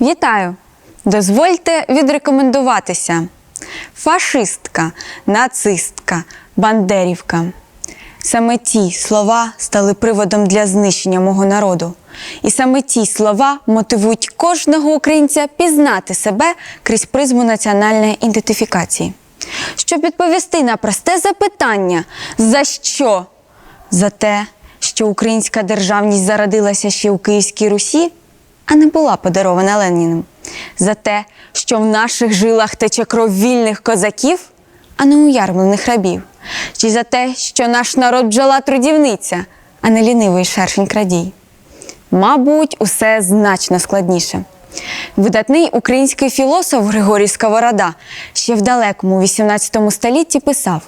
Вітаю! Дозвольте відрекомендуватися. Фашистка, нацистка, бандерівка. Саме ті слова стали приводом для знищення мого народу. І саме ті слова мотивують кожного українця пізнати себе крізь призму національної ідентифікації. Щоб відповісти на просте запитання, за що? За те, що українська державність зародилася ще у Київській Русі, а не була подарована Леніним. За те, що в наших жилах тече кров вільних козаків, а не уярмлених рабів. Чи за те, що наш народ бджола трудівниця, а не лінивий шершень крадій. Мабуть, усе значно складніше. Видатний український філософ Григорій Сковорода ще в далекому 18 столітті писав: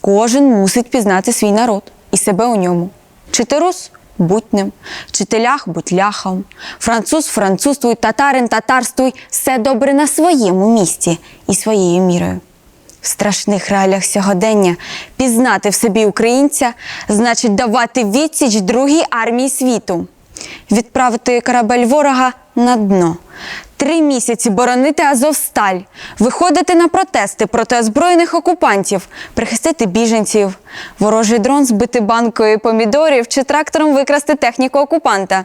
кожен мусить пізнати свій народ і себе у ньому. Чи ти рус? Будь чи будь француз французствуй, татарин татарствуй, все добре на своєму місці і своєю мірою. В страшних реаліях сьогодення пізнати в собі українця значить давати відсіч другій армії світу, відправити корабель ворога на дно, три місяці боронити Азовсталь, виходити на протести проти озброєних окупантів, прихистити біженців, ворожий дрон збити банкою помідорів чи трактором викрасти техніку окупанта.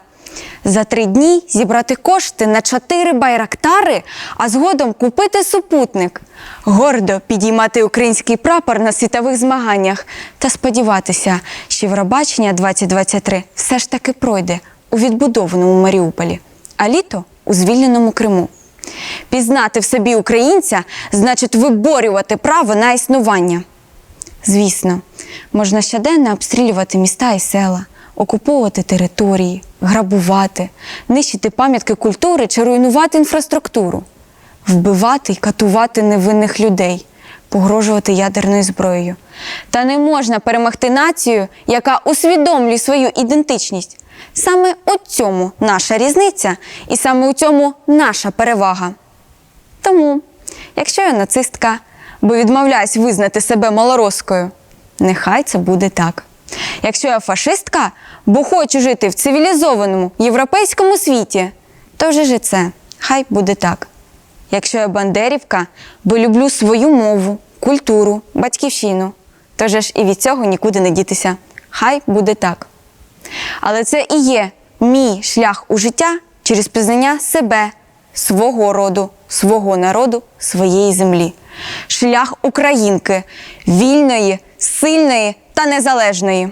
За три дні зібрати кошти на чотири байрактари, а згодом купити супутник, гордо підіймати український прапор на світових змаганнях та сподіватися, що Євробачення 2023 все ж таки пройде у відбудованому Маріуполі, а літо у звільненому Криму. Пізнати в собі українця значить виборювати право на існування. Звісно, можна щоденно обстрілювати міста і села, окуповувати території, грабувати, нищити пам'ятки культури чи руйнувати інфраструктуру, вбивати і катувати невинних людей, погрожувати ядерною зброєю. Та не можна перемогти націю, яка усвідомлює свою ідентичність. Саме у цьому наша різниця, і саме у цьому наша перевага. Тому, якщо я нацистка, бо відмовляюсь визнати себе малороскою, нехай це буде так. Якщо я фашистка, бо хочу жити в цивілізованому європейському світі, то вже ж це, хай буде так. Якщо я бандерівка, бо люблю свою мову, культуру, батьківщину, то вже ж і від цього нікуди не дітися. Хай буде так. Але це і є мій шлях у життя через пізнання себе, свого роду, свого народу, своєї землі. Шлях українки, вільної, сильної та незалежної.